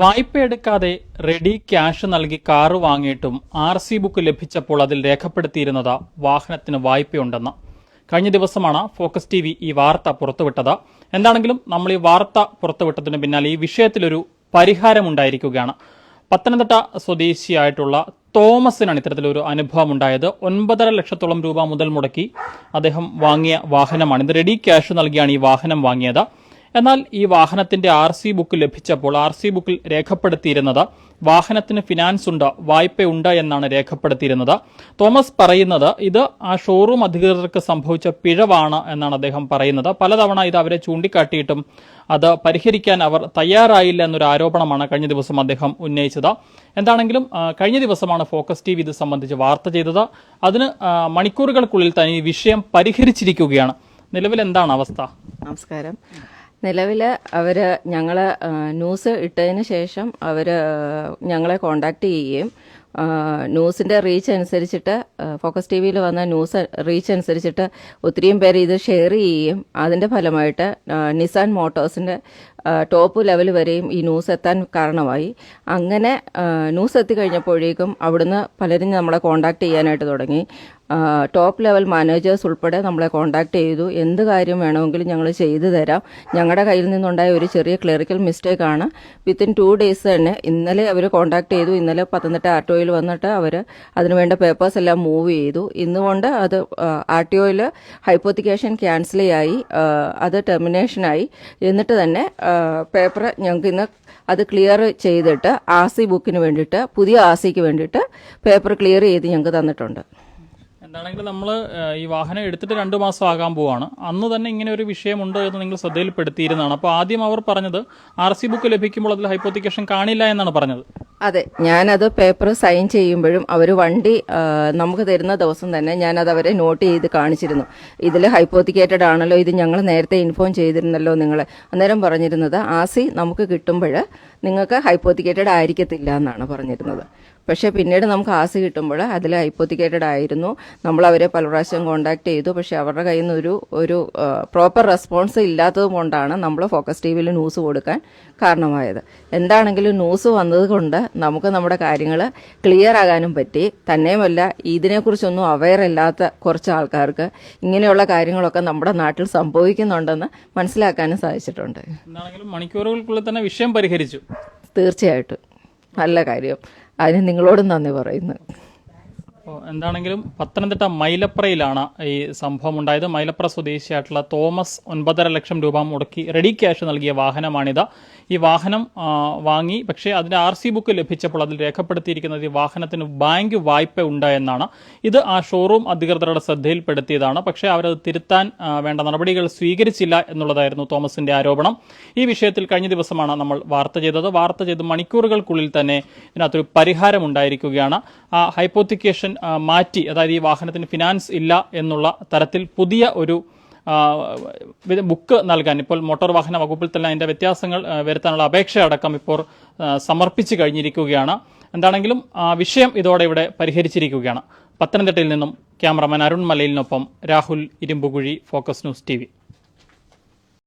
വായ്പ എടുക്കാതെ ready cash നൽകി കാറ് വാങ്ങിയിട്ടും ആർ സി ബുക്ക് ലഭിച്ചപ്പോൾ അതിൽ രേഖപ്പെടുത്തിയിരുന്നത് വാഹനത്തിന് വായ്പയുണ്ടെന്ന്. കഴിഞ്ഞ ദിവസമാണ് ഫോക്കസ് ടി ഈ വാർത്ത പുറത്തുവിട്ടത്. എന്താണെങ്കിലും നമ്മൾ ഈ വാർത്ത പുറത്തുവിട്ടതിന് പിന്നാലെ ഈ വിഷയത്തിലൊരു പരിഹാരമുണ്ടായിരിക്കുകയാണ് പത്തനംതിട്ട സ്വദേശിയായിട്ടുള്ള തോമസിനാണ് ഇത്തരത്തിലൊരു അനുഭവം ഉണ്ടായത് ഒൻപതര ലക്ഷത്തോളം രൂപ മുതൽ മുടക്കി അദ്ദേഹം വാങ്ങിയ വാഹനമാണ്. ഇത് റെഡി ക്യാഷ് നൽകിയാണ് ഈ വാഹനം വാങ്ങിയത്. എന്നാൽ ഈ വാഹനത്തിന്റെ ആർ സി ബുക്ക് ലഭിച്ചപ്പോൾ ആർ സി ബുക്കിൽ രേഖപ്പെടുത്തിയിരുന്നത് വാഹനത്തിന് ഫിനാൻസ് ഉണ്ട് വായ്പയുണ്ട് എന്നാണ് രേഖപ്പെടുത്തിയിരുന്നത്. തോമസ് പറയുന്നത് ഇത് ആ ഷോറൂം അധികൃതർക്ക് സംഭവിച്ച പിഴവാണ് എന്നാണ് അദ്ദേഹം പറയുന്നത്. പലതവണ ഇത് അവരെ ചൂണ്ടിക്കാട്ടിയിട്ടും അത് പരിഹരിക്കാൻ അവർ തയ്യാറായില്ല എന്നൊരു ആരോപണമാണ് കഴിഞ്ഞ ദിവസം അദ്ദേഹം ഉന്നയിച്ചത്. എന്താണെങ്കിലും കഴിഞ്ഞ ദിവസമാണ് ഫോക്കസ് ടി വി ഇത് സംബന്ധിച്ച് വാർത്ത ചെയ്തത്. അതിന് മണിക്കൂറുകൾക്കുള്ളിൽ തന്നെ ഈ വിഷയം പരിഹരിച്ചിരിക്കുകയാണ്. നിലവിൽ എന്താണ് അവസ്ഥ? നമസ്കാരം. നിലവിൽ അവർ ഞങ്ങൾ ന്യൂസ് ഇട്ടതിന് ശേഷം അവർ ഞങ്ങളെ കോണ്ടാക്ട് ചെയ്യുകയും ന്യൂസിന്റെ റീച്ച് അനുസരിച്ചിട്ട് ഫോക്കസ് ടി വിയിൽ വന്ന ന്യൂസ് റീച്ച് അനുസരിച്ചിട്ട് ഒത്തിരിയും പേര് ഇത് ഷെയർ ചെയ്യുകയും അതിന്റെ ഫലമായിട്ട് നിസാൻ മോട്ടോഴ്സിന്റെ ടോപ്പ് ലെവൽ വരെയും ഈ ന്യൂസ് എത്താൻ കാരണമായി. അങ്ങനെ ന്യൂസ് എത്തിക്കഴിഞ്ഞപ്പോഴേക്കും അവിടുന്ന് പലരും നമ്മളെ കോണ്ടാക്ട് ചെയ്യാനായിട്ട് തുടങ്ങി. ടോപ്പ് ലെവൽ മാനേജേഴ്സ് ഉൾപ്പെടെ നമ്മളെ കോണ്ടാക്ട് ചെയ്തു. എന്ത് കാര്യം വേണമെങ്കിലും ഞങ്ങൾ ചെയ്തു തരാം. ഞങ്ങളുടെ കയ്യിൽ നിന്നുണ്ടായ ഒരു ചെറിയ ക്ലറിക്കൽ മിസ്റ്റേക്കാണ് വിത്തിൻ ടു ഡേയ്സ് തന്നെ ഇന്നലെ അവർ കോണ്ടാക്ട് ചെയ്തു. ഇന്നലെ പത്തനംതിട്ട ആർ ടി ഒയിൽ വന്നിട്ട് അവർ അതിനുവേണ്ട പേപ്പേഴ്സ് എല്ലാം മൂവ് ചെയ്തു. ഇന്നുകൊണ്ട് അത് ആർ ടി ഒയിൽ ഹൈപ്പോത്തിക്കേഷൻ ക്യാൻസലായി അത് ടെർമിനേഷനായി. എന്നിട്ട് തന്നെ പേപ്പർ ഞങ്ങൾക്ക് ഇന്ന് അത് ക്ലിയർ ചെയ്തിട്ട് ആർ സി ബുക്കിന് വേണ്ടിയിട്ട് പുതിയ ആർ സിക്ക് വേണ്ടിയിട്ട് പേപ്പർ ക്ലിയർ ചെയ്ത് ഞങ്ങൾക്ക് തന്നിട്ടുണ്ട്. എന്താണെങ്കിലും നമ്മൾ ഈ വാഹനം എടുത്തിട്ട് രണ്ടു മാസം ആകാൻ പോവാണ്. അന്ന് തന്നെ ഇങ്ങനെ ഒരു വിഷയമുണ്ട് എന്ന് നിങ്ങൾ ശ്രദ്ധയിൽപ്പെടുത്തിയിരുന്നതാണ്. അപ്പോൾ ആദ്യം അവർ പറഞ്ഞത് ആർ സി ബുക്ക് ലഭിക്കുമ്പോൾ അതിൽ ഹൈപ്പോത്തിക്കേഷൻ കാണില്ല എന്നാണ് പറഞ്ഞത്. അതെ ഞാനത് പേപ്പർ സൈൻ ചെയ്യുമ്പോഴും അവർ വണ്ടി നമുക്ക് തരുന്ന ദിവസം തന്നെ ഞാനത് അവരെ നോട്ട് ചെയ്ത് കാണിച്ചിരുന്നു. ഇതിൽ ഹൈപ്പോത്തിക്കേറ്റഡ് ആണല്ലോ ഇത് ഞങ്ങൾ നേരത്തെ ഇൻഫോം ചെയ്തിരുന്നല്ലോ നിങ്ങൾ അന്നേരം പറഞ്ഞിരുന്നത് ആസി നമുക്ക് കിട്ടുമ്പോൾ നിങ്ങൾക്ക് ഹൈപ്പോത്തിക്കേറ്റഡ് ആയിരിക്കത്തില്ല എന്നാണ് പറഞ്ഞിരുന്നത്. പക്ഷേ പിന്നീട് നമുക്ക് ആസ് കിട്ടുമ്പോൾ അതിൽ ഹൈപ്പോത്തിക്കേറ്റഡ് ആയിരുന്നു. നമ്മൾ അവരെ പല പ്രാവശ്യം കോൺടാക്ട് ചെയ്തു. പക്ഷേ അവരുടെ കയ്യിൽ നിന്ന് ഒരു ഒരു പ്രോപ്പർ റെസ്പോൺസ് ഇല്ലാത്തത് കൊണ്ടാണ് നമ്മൾ ഫോക്കസ് ടി വിയിൽ ന്യൂസ് കൊടുക്കാൻ കാരണമായത്. എന്താണെങ്കിലും ന്യൂസ് വന്നതുകൊണ്ട് നമുക്ക് നമ്മുടെ കാര്യങ്ങൾ ക്ലിയർ ആകാനും പറ്റി. തന്നെയുമല്ല ഇതിനെക്കുറിച്ചൊന്നും അവയർ അല്ലാത്ത കുറച്ച് ആൾക്കാർക്ക് ഇങ്ങനെയുള്ള കാര്യങ്ങളൊക്കെ നമ്മുടെ നാട്ടിൽ സംഭവിക്കുന്നുണ്ടെന്ന് മനസ്സിലാക്കാനും സാധിച്ചിട്ടുണ്ട്. മണിക്കൂറുകൾക്കുള്ളിൽ തന്നെ വിഷയം പരിഹരിച്ചു. തീർച്ചയായിട്ടും. നല്ല കാര്യം. അതിന് നിങ്ങളോട് നന്ദി പറയുന്നു. എന്താണെങ്കിലും പത്തനംതിട്ട മൈലപ്രയിലാണ് ഈ സംഭവം ഉണ്ടായത് മൈലപ്ര സ്വദേശിയായിട്ടുള്ള തോമസ് ഒൻപതര ലക്ഷം രൂപ മുടക്കി റെഡി ക്യാഷ് നൽകിയ വാഹനമാണിത്. ഈ വാഹനം വാങ്ങി പക്ഷേ അതിന്റെ ആർ സി ബുക്ക് ലഭിച്ചപ്പോൾ അതിൽ രേഖപ്പെടുത്തിയിരിക്കുന്നത് ഈ വാഹനത്തിന് ബാങ്ക് വായ്പ ഉണ്ട് എന്നാണ്. ഇത് ആ ഷോറൂം അധികൃതരുടെ ശ്രദ്ധയിൽപ്പെടുത്തിയതാണ്. പക്ഷേ അവരത് തിരുത്താൻ വേണ്ട നടപടികൾ സ്വീകരിച്ചില്ല എന്നുള്ളതായിരുന്നു തോമസിന്റെ ആരോപണം. ഈ വിഷയത്തിൽ കഴിഞ്ഞ ദിവസമാണ് നമ്മൾ വാർത്ത ചെയ്തത്. വാർത്ത ചെയ്ത് മണിക്കൂറുകൾക്കുള്ളിൽ തന്നെ ഇതിനകത്തൊരു പരിഹാരം ഉണ്ടായിരിക്കുകയാണ്. ആ ഹൈപ്പോത്തിക്കേഷൻ മാറ്റി അതായത് ഈ വാഹനത്തിന് ഫിനാൻസ് ഇല്ല എന്നുള്ള തരത്തിൽ പുതിയ ഒരു ബുക്ക് നൽകാൻ ഇപ്പോൾ മോട്ടോർ വാഹന വകുപ്പിൽ തന്നെ അതിന്റെ വ്യത്യാസങ്ങൾ വരുത്താനുള്ള അപേക്ഷ അടക്കം ഇപ്പോൾ സമർപ്പിച്ചു കഴിഞ്ഞിരിക്കുകയാണ്. എന്താണെങ്കിലും വിഷയം ഇതോടെ ഇവിടെ പരിഹരിച്ചിരിക്കുകയാണ്. പത്തനംതിട്ടയിൽ നിന്നും ക്യാമറമാൻ അരുൺ മലയിലിനൊപ്പം Rahul Irumbukuzhi focus news T